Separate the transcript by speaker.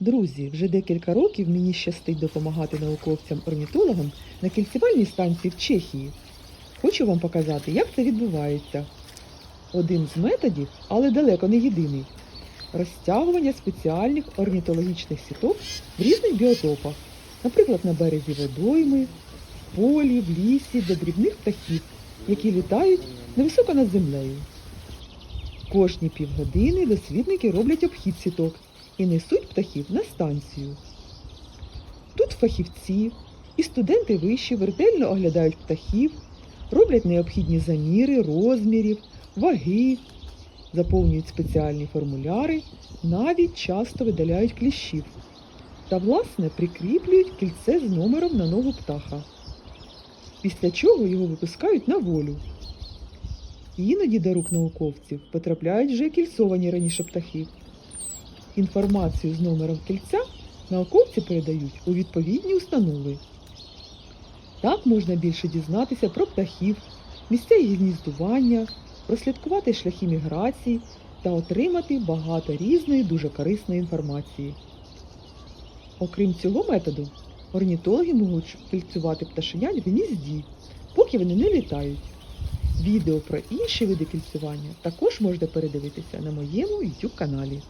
Speaker 1: Друзі, вже декілька років мені щастить допомагати науковцям-орнітологам на кільцевальній станції в Чехії. Хочу вам показати, як це відбувається. Один з методів, але далеко не єдиний розтягування спеціальних орнітологічних сіток в різних біотопах, наприклад, на березі водойми, в полі, в лісі для дрібних птахів, які літають невисоко над землею. Кожні півгодини дослідники роблять обхід сіток і несуть птахів на станцію. Тут фахівці і студенти вишів ретельно оглядають птахів, роблять необхідні заміри розмірів, ваги, заповнюють спеціальні формуляри, навіть часто видаляють кліщів та, власне, прикріплюють кільце з номером на ногу птаха. Після чого його випускають на волю. Іноді до рук науковців потрапляють вже кільцовані раніше птахи. Інформацію з номером кільця науковці передають у відповідні установи. Так можна більше дізнатися про птахів, місця їх гніздування, прослідкувати шляхи міграції та отримати багато різної дуже корисної інформації. Окрім цього методу, орнітологи можуть кільцювати пташенят в гнізді, поки вони не літають. Відео про інші види кільцювання також можна передивитися на моєму YouTube каналі.